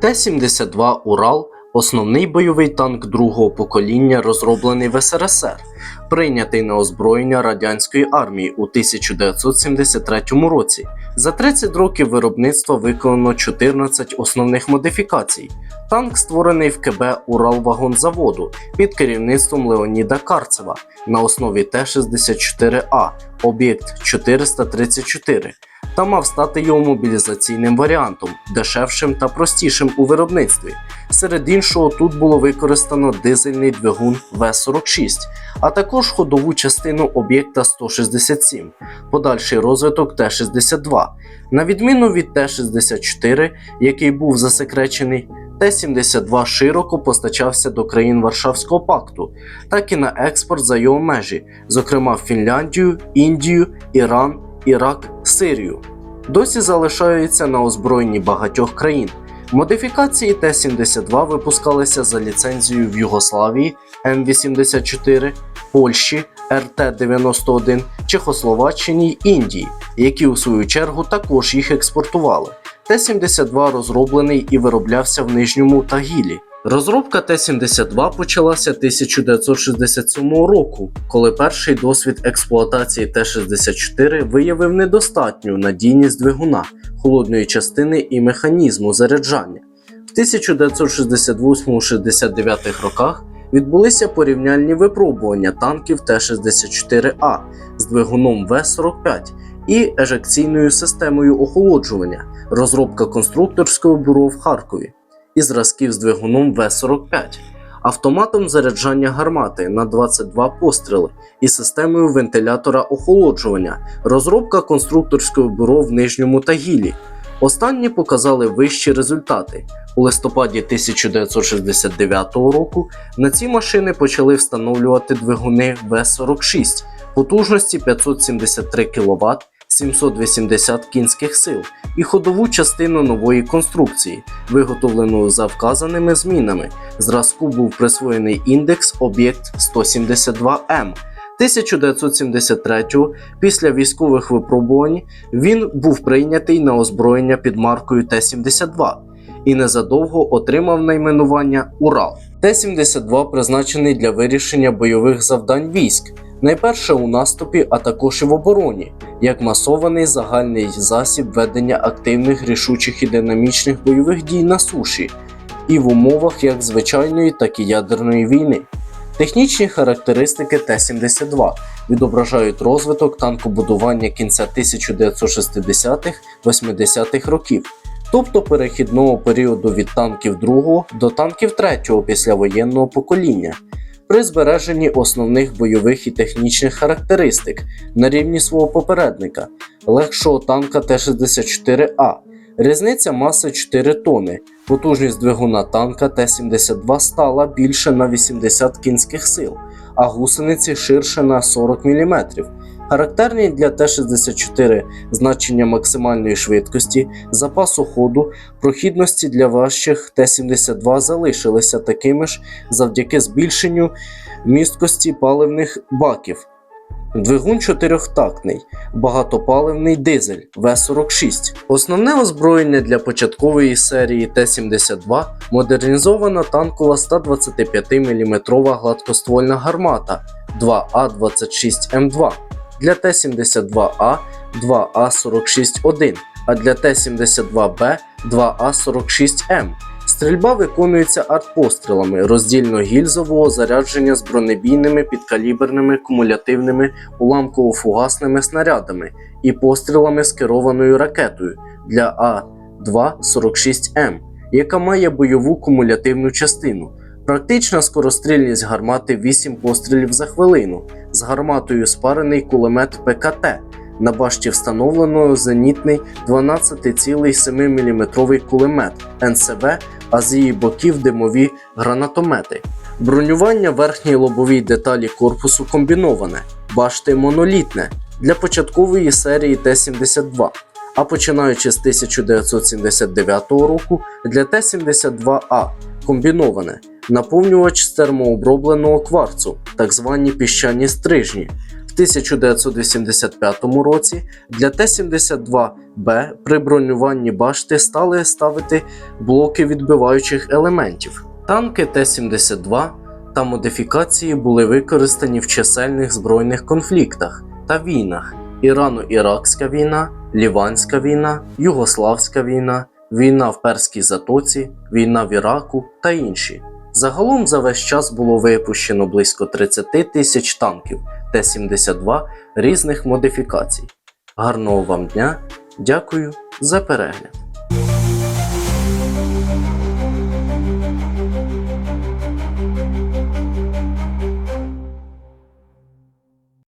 Т-72 Урал основний бойовий танк другого покоління, розроблений в СРСР, прийнятий на озброєння радянської армії у 1973 році. За 30 років виробництва виконано 14 основних модифікацій. Танк створений в КБ Уралвагонзаводу під керівництвом Леоніда Карцева на основі Т-64А, об'єкт 434, та мав стати його мобілізаційним варіантом, дешевшим та простішим у виробництві. Серед іншого, тут було використано дизельний двигун В-46, а також ходову частину об'єкта 167, подальший розвиток Т-62. На відміну від Т-64, який був засекречений, Т-72 широко постачався до країн Варшавського пакту, так і на експорт за його межі, зокрема в Фінляндію, Індію, Іран, Ірак, Сирію. Досі залишаються на озброєнні багатьох країн. Модифікації Т-72 випускалися за ліцензією в Югославії М84, Польщі РТ-91, Чехословаччині й Індії, які у свою чергу також їх експортували. Т-72 розроблений і вироблявся в Нижньому Тагілі. Розробка Т-72 почалася 1967 року, коли перший досвід експлуатації Т-64 виявив недостатню надійність двигуна, холодної частини і механізму заряджання. В 1968-69 роках відбулися порівняльні випробування танків Т-64А з двигуном В-45 і ежекційною системою охолоджування, розробка конструкторського бюро в Харкові і зразків з двигуном В-45, автоматом заряджання гармати на 22 постріли і системою вентилятора охолоджування, розробка конструкторського бюро в Нижньому Тагілі. Останні показали вищі результати. У листопаді 1969 року на ці машини почали встановлювати двигуни В-46 потужності 573 кВт, 780 кінських сил і ходову частину нової конструкції, виготовлену за вказаними змінами. Зразку був присвоєний індекс об'єкт 172М. 1973-го, після військових випробувань, він був прийнятий на озброєння під маркою Т-72 і незадовго отримав найменування Урал. Т-72 призначений для вирішення бойових завдань військ, найперше у наступі, а також і в обороні, як масований загальний засіб ведення активних, рішучих і динамічних бойових дій на суші, і в умовах як звичайної, так і ядерної війни. Технічні характеристики Т-72 відображають розвиток танкобудування кінця 1960-80-х років, тобто перехідного періоду від танків другого до танків третього післявоєнного покоління, при збереженні основних бойових і технічних характеристик на рівні свого попередника, легшого танка Т-64А. Різниця маси 4 тони. Потужність двигуна танка Т-72 стала більше на 80 кінських сил, а гусениці ширше на 40 мм. Характерні для Т-64 значення максимальної швидкості, запасу ходу, прохідності для важчих Т-72 залишилися такими ж завдяки збільшенню місткості паливних баків. Двигун чотирьохтактний, багатопаливний дизель В-46. Основне озброєння для початкової серії Т-72 модернізована танкова 125 мм гладкоствольна гармата 2А26М2 для Т-72А 2А46-1, а для Т-72Б 2А46М. Стрільба виконується артпострілами роздільно-гільзового зарядження з бронебійними підкаліберними кумулятивними уламково-фугасними снарядами і пострілами з керованою ракетою для А246М, яка має бойову кумулятивну частину. Практична скорострільність гармати 8 пострілів за хвилину, з гарматою спарений кулемет ПКТ. На башті встановлено зенітний 12,7 мм кулемет НСВ, а з її боків димові гранатомети. Бронювання верхньої лобовій деталі корпусу комбіноване, башти монолітне для початкової серії Т-72. А починаючи з 1979 року для Т-72А комбіноване наповнювач з термообробленого кварцу, так звані піщані стрижні. В 1985 році для Т-72Б при бронюванні башти стали ставити блоки відбиваючих елементів. Танки Т-72 та модифікації були використані в чисельних збройних конфліктах та війнах: Ірано-Іракська війна, Ліванська війна, Югославська війна, війна в Перській Затоці, війна в Іраку та інші. Загалом за весь час було випущено близько 30 тисяч танків Т-72 різних модифікацій. Гарного вам дня! Дякую за перегляд!